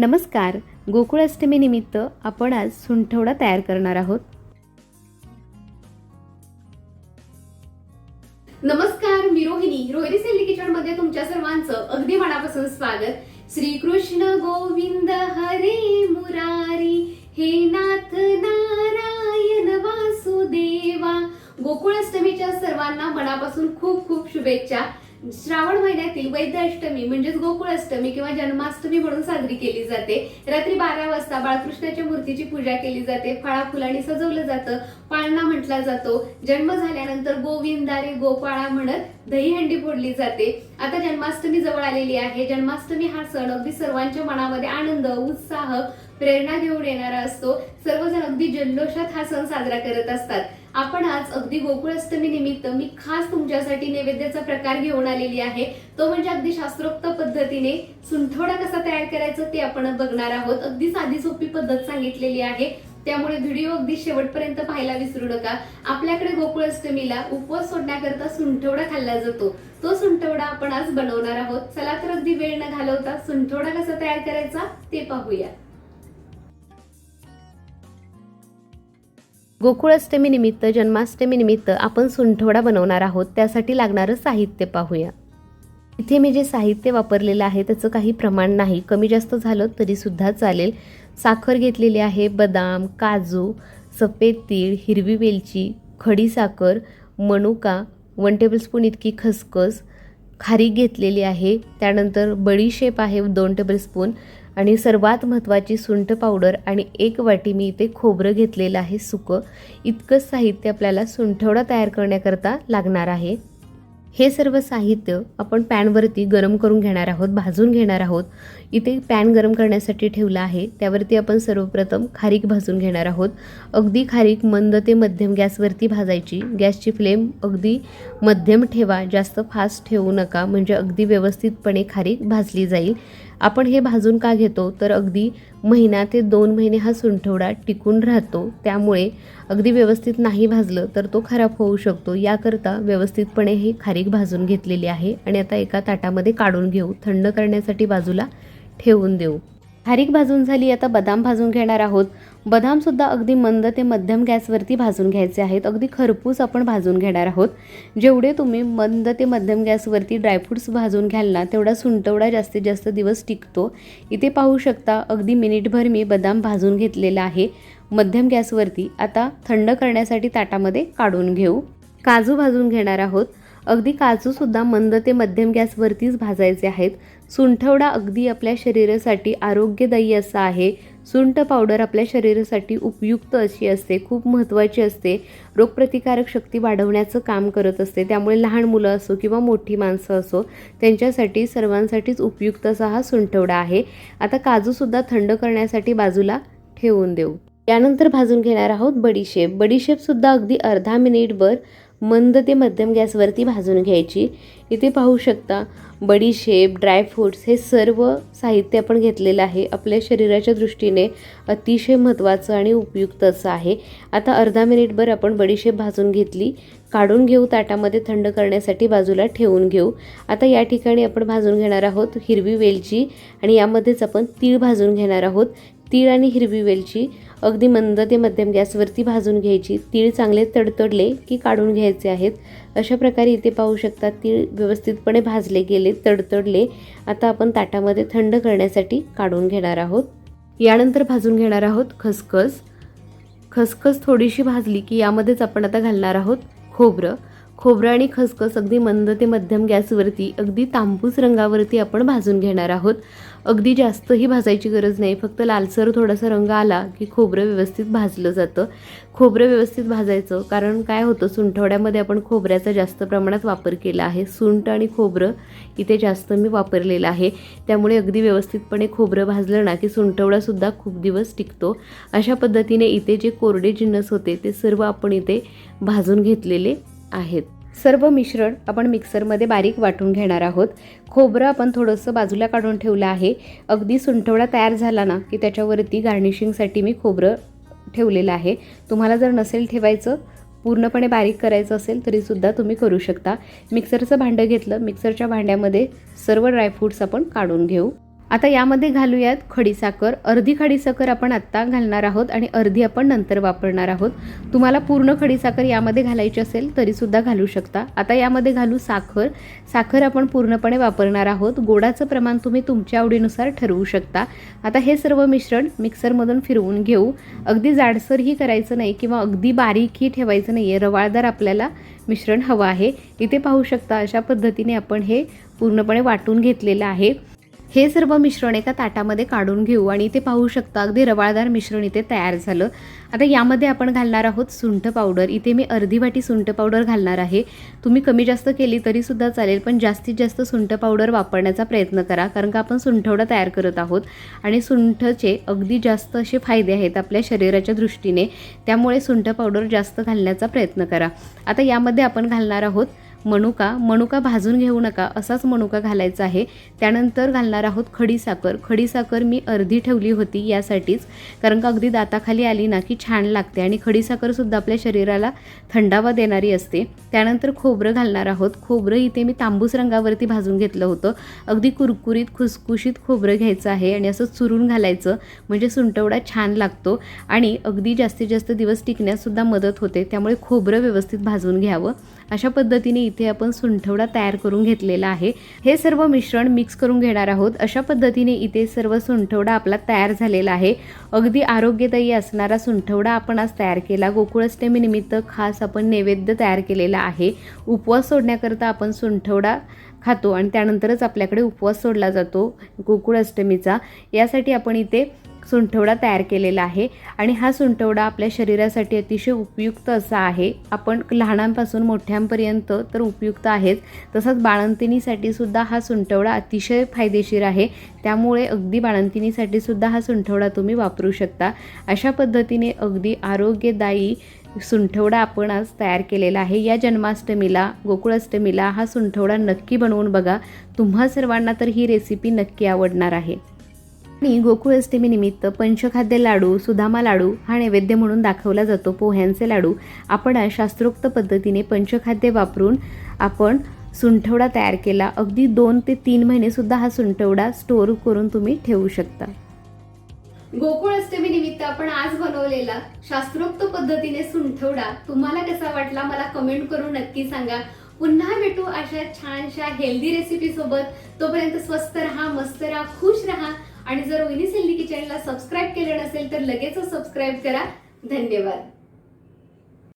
नमस्कार. गोकुळाष्टमीनिमित्त निमित्त आपण आज सुंठवडा तयार करणार आहोत. नमस्कार मी रोहिणी. रोहिणी सेल्ली किचनमध्ये तुमच्या सर्वांचं अगदी मनापासून स्वागत. श्रीकृष्ण गोविंद हरे मुरारी हे नाथ नारायण वासुदेवा. गोकुळाष्टमीच्या सर्वांना मनापासून खूप खूप शुभेच्छा. श्रावण महिन्यातील वैद्य अष्टमी म्हणजेच गोकुळाष्टमी किंवा जन्माष्टमी म्हणून साजरी केली जाते. रात्री बारा वाजता बाळकृष्णाच्या मूर्तीची पूजा केली जाते. फळा फुलांनी सजवलं जातं. पाळणा म्हटला जातो. जन्म झाल्यानंतर गोविंदारे गोपाळा म्हणत दहीहंडी फोडली जाते. आता जन्माष्टमी जवळ आलेली आहे. जन्माष्टमी हा सण अगदी सर्वांच्या मनामध्ये आनंद उत्साह प्रेरणा घेऊन येणारा असतो. सर्वजण अगदी जल्लोषात हा सण साजरा करत असतात. आपण आज अगदी गोकुळ अष्टमी निमित्त मी खास तुमच्यासाठी नैवेद्याचा प्रकार घेऊन आलेली आहे. तो म्हणजे अगदी शास्त्रोक्त पद्धतीने सुंठवडा कसा तयार करायचा ते आपण बघणार आहोत. अगदी साधी सोपी पद्धत सांगितलेली आहे. त्यामुळे व्हिडिओ अगदी शेवटपर्यंत पाहायला विसरू नका. आपल्याकडे गोकुळाष्टमीला उपवास सोडण्याकरता सुंठवडा खाल्ला जातो. तो सुंठवडा आपण आज बनवणार आहोत. चला तर अगदी वेळ न घालवता सुंठवडा कसा तयार करायचा ते पाहूया. गोकुळाष्टमीनिमित्त जन्माष्टमीनिमित्त आपण सुंठवडा बनवणार आहोत. त्यासाठी लागणारं साहित्य पाहूया. इथे मी जे साहित्य वापरलेलं आहे त्याचं काही प्रमाण नाही. कमी जास्त झालं तरीसुद्धा चालेल. साखर घेतलेली आहे बदाम काजू सफेद तीळ हिरवी वेलची खडी साखर मनुका वन टेबलस्पून इतकी खसखस खारीक घेतलेली आहे. त्यानंतर बडीशेप आहे दोन टेबलस्पून आणि सर्वात महत्त्वाची सुंठ पावडर आणि एक वाटी मी इथे खोबरं घेतलेलं आहे सुकं. इतकंच साहित्य आपल्याला सुंठवडा तयार करण्याकरता लागणार आहे. हे सर्व साहित्य आपण पॅनवरती गरम करून घेणार आहोत भाजून घेणार आहोत. इथे पॅन गरम करण्यासाठी ठेवला आहे. त्यावरती आपण सर्वप्रथम खारीक भाजून घेणार आहोत. अगदी खारीक मंद ते मध्यम गॅसवरती भाजायची. गॅसची फ्लेम अगदी मध्यम ठेवा. जास्त फास्ट ठेवू नका. म्हणजे अगदी व्यवस्थितपणे खारीक भाजली जाईल. आपण हे भाजून का घेतो? तर अगदी महिना ते दोन महिने हा सुंठवडा टिकून राहतो. त्यामुळे अगदी व्यवस्थित नाही भाजलं तर तो खराब होऊ शकतो. याकरता व्यवस्थितपणे ही खारीक भाजून घेतलेली आहे आणि आता एका ताटामध्ये काढून घेऊ. थंड करण्यासाठी बाजूला ठेवून देऊ. खारीक भाजून झाली आता बदाम भाजून घेणार आहोत. बदामसुद्धा अगदी मंद ते मध्यम गॅसवरती भाजून घ्यायचे आहेत. अगदी खरपूस आपण भाजून घेणार आहोत. जेवढे तुम्ही मंद ते मध्यम गॅसवरती ड्रायफ्रूट्स भाजून घ्याल ना तेवढा सुंटवडा जास्तीत जास्त दिवस टिकतो. इथे पाहू शकता अगदी मिनिटभर मी बदाम भाजून घेतलेला आहे मध्यम गॅसवरती. आता थंड करण्यासाठी ताटामध्ये काढून घेऊ. काजू भाजून घेणार आहोत. अगदी काजूसुद्धा मंद ते मध्यम गॅसवरतीच भाजायचे आहेत. सुंठवडा अगदी आपल्या शरीरासाठी आरोग्यदायी असा आहे. सुंठ पावडर आपल्या शरीरासाठी उपयुक्त अशी असते खूप महत्त्वाची असते. रोगप्रतिकारक शक्ती वाढवण्याचं काम करत असते. त्यामुळे लहान मुलं असो किंवा मोठी माणसं असो त्यांच्यासाठी सर्वांसाठीच उपयुक्त असा हा सुंठवडा आहे. आता काजूसुद्धा थंड करण्यासाठी बाजूला ठेवून देऊ. यानंतर भाजून घेणार आहोत बडीशेप. बडीशेपसुद्धा अगदी अर्धा मिनिटभर मंद ते मध्यम गॅसवरती भाजून घ्यायची. इथे पाहू शकता बडीशेप ड्रायफ्रूट्स हे सर्व साहित्य आपण घेतलेलं आहे. आपल्या शरीराच्या दृष्टीने अतिशय महत्त्वाचं आणि उपयुक्त असं आहे. आता अर्धा मिनिटभर आपण बडीशेप भाजून घेतली. काढून घेऊ ताटामध्ये थंड करण्यासाठी बाजूला ठेवून घेऊ. आता या ठिकाणी आपण भाजून घेणार आहोत हिरवी वेलची आणि यामध्येच आपण तीळ भाजून घेणार आहोत. तीळ आणि हिरवी वेलची. अगदी मंद ते मध्यम गॅसवरती भाजून घ्यायची. तीळ चांगले तडतडले की काढून घ्यायचे आहेत. अशा प्रकारे इथे पाहू शकता तीळ व्यवस्थितपणे भाजले गेले तडतडले. आता आपण ताटामध्ये थंड करण्यासाठी काढून घेणार आहोत. यानंतर भाजून घेणार आहोत खसखस. खसखस थोडीशी भाजली की यामध्येच आपण आता घालणार आहोत खोबरं. खोबरं आणि खसखस अगदी मंद ते मध्यम गॅसवरती अगदी तांबूस रंगावरती आपण भाजून घेणार आहोत. अगदी जास्तही भाजायची गरज नाही फक्त लालसर थोडासा रंग आला की खोबरं व्यवस्थित भाजलं जातं. खोबरं व्यवस्थित भाजायचं कारण काय होतं सुंठवड्यामध्ये आपण खोबऱ्याचा जास्त प्रमाणात वापर केला आहे. सुंठ आणि खोबरं इथे जास्त मी वापरलेलं आहे. त्यामुळे अगदी व्यवस्थितपणे खोबरं भाजलं ना की सुंठवडासुद्धा खूप दिवस टिकतो. अशा पद्धतीने इथे जे कोरडे जिन्नस होते ते सर्व आपण इथे भाजून घेतलेले आहेत. सर्व मिश्रण आपण मिक्सरमध्ये बारीक वाटून घेणार आहोत. खोबरं आपण थोडंसं बाजूला काढून ठेवलं आहे. अगदी सुंठवडा तयार झाला ना की त्याच्यावरती गार्निशिंगसाठी मी खोबरं ठेवलेलं आहे. तुम्हाला जर नसेल ठेवायचं पूर्णपणे बारीक करायचं असेल तरीसुद्धा तुम्ही करू शकता. मिक्सरचं भांडं घेतलं मिक्सरच्या भांड्यामध्ये सर्व ड्रायफ्रूट्स आपण काढून घेऊ. आता यामध्ये घालूयात खडीसाखर अर्धी खडीसाखर आपण आत्ता घालणार आहोत आणि अर्धी आपण नंतर वापरणार आहोत. तुम्हाला पूर्ण खडीसाखर यामध्ये घालायची असेल तरीसुद्धा घालू शकता. आता यामध्ये घालू साखर. साखर आपण पूर्णपणे वापरणार आहोत. गोडाचं प्रमाण तुम्ही तुमच्या आवडीनुसार ठरवू शकता. आता हे सर्व मिश्रण मिक्सरमधून फिरवून घेऊ. अगदी जाडसरही करायचं नाही किंवा अगदी बारीकही ठेवायचं नाही आहे रवाळदार आपल्याला मिश्रण हवं आहे. इथे पाहू शकता अशा पद्धतीने आपण हे पूर्णपणे वाटून घेतलेलं आहे. हे सर्व मिश्रण एका ताटामध्ये काढून घेऊ आणि इथे पाहू शकता अगदी रवाळदार मिश्रण इथे तयार झालं. आता यामध्ये आपण घालणार आहोत सुंठ पावडर. इथे मी अर्धी वाटी सुंठ पावडर घालणार आहे. तुम्ही कमी जास्त केली तरीसुद्धा चालेल पण जास्तीत जास्त सुंठ पावडर वापरण्याचा प्रयत्न करा कारण का आपण सुंठवडा तयार करत आहोत आणि सुंठचे अगदी जास्त असे फायदे आहेत आपल्या शरीराच्या दृष्टीने. त्यामुळे सुंठ पावडर जास्त घालण्याचा प्रयत्न करा. आता यामध्ये आपण घालणार आहोत मनुका मनुका भाजून घेऊ नका असाच मनुका घालायचा आहे. त्यानंतर घालणार आहोत खडीसाखर खडीसाखर मी अर्धी ठेवली होती यासाठीच कारण का अगदी दाताखाली आली ना की छान लागते आणि खडीसाखरसुद्धा आपल्या शरीराला थंडावा देणारी असते. त्यानंतर खोबरं घालणार आहोत. खोबरं इथे मी तांबूस रंगावरती भाजून घेतलं होतं. अगदी कुरकुरीत खुसखुशीत खोबरं घ्यायचं आहे आणि असं चुरून घालायचं म्हणजे सुंटवडा छान लागतो आणि अगदी जास्तीत जास्त दिवस टिकण्याससुद्धा मदत होते. त्यामुळे खोबरं व्यवस्थित भाजून घ्यावं. अशा पद्धतीने इथे आपण सुंठवडा तयार करून घेतलेला आहे. हे सर्व मिश्रण मिक्स करून घेणार आहोत. अशा पद्धतीने इथे सर्व सुंठवडा आपला तयार झालेला आहे. अगदी आरोग्यदायी असणारा सुंठवडा आपण आज तयार केला. गोकुळाष्टमीनिमित्त खास आपण नैवेद्य तयार केलेला आहे. उपवास सोडण्याकरता आपण सुंठवडा खातो आणि त्यानंतरच आपल्याकडे उपवास सोडला जातो. गोकुळाष्टमीचा. यासाठी आपण इथे सुंठवडा तयार केलेला आहे आणि हा सुंठवडा आपल्या शरीरासाठी अतिशय उपयुक्त असा आहे. आपण लहानांपासून मोठ्यांपर्यंत तर उपयुक्त आहेच. तसंच बाळंतिणीसाठी सुद्धा हा सुंठवडा अतिशय फायदेशीर आहे. त्यामुळे अगदी बाळंतिणीसाठी सुद्धा हा सुंठवडा तुम्ही वापरू शकता. अशा पद्धतीने अगदी आरोग्यदायी सुंठवडा आपण आज तयार केलेला आहे. या जन्माष्टमीला गोकुळाष्टमीला हा सुंठवडा नक्की बनवून बघा. तुम्हा सर्वांना तर ही रेसिपी नक्की आवडणार आहे. आणि गोकुळाष्टमीनिमित्त पंचखाद्य लाडू सुदामा लाडू हा नैवेद्य म्हणून दाखवला जातो. पोह्यांचे लाडू. आपण आज शास्त्रोक्त पद्धतीने पंचखाद्य वापरून आपण सुंठवडा तयार केला. अगदी दोन ते तीन महिनेसुद्धा हा सुंठवडा स्टोर करून तुम्ही ठेवू शकता. गोकुळ अष्टमी निमित्त आपण आज बनवलेला शास्त्रोक्त पद्धतीने सुंठवडा तुम्हाला कसा वाटला मला कमेंट करून नक्की सांगा. पुन्हा भेटू अशा छानशा हेल्दी रेसिपी सोबत. तोपर्यंत स्वस्त राहा मस्त राहा खुश राहा. आणि जर वहिनी सेल्ली किचनला सबस्क्राईब केलं नसेल तर लगेचच सबस्क्राईब करा. धन्यवाद.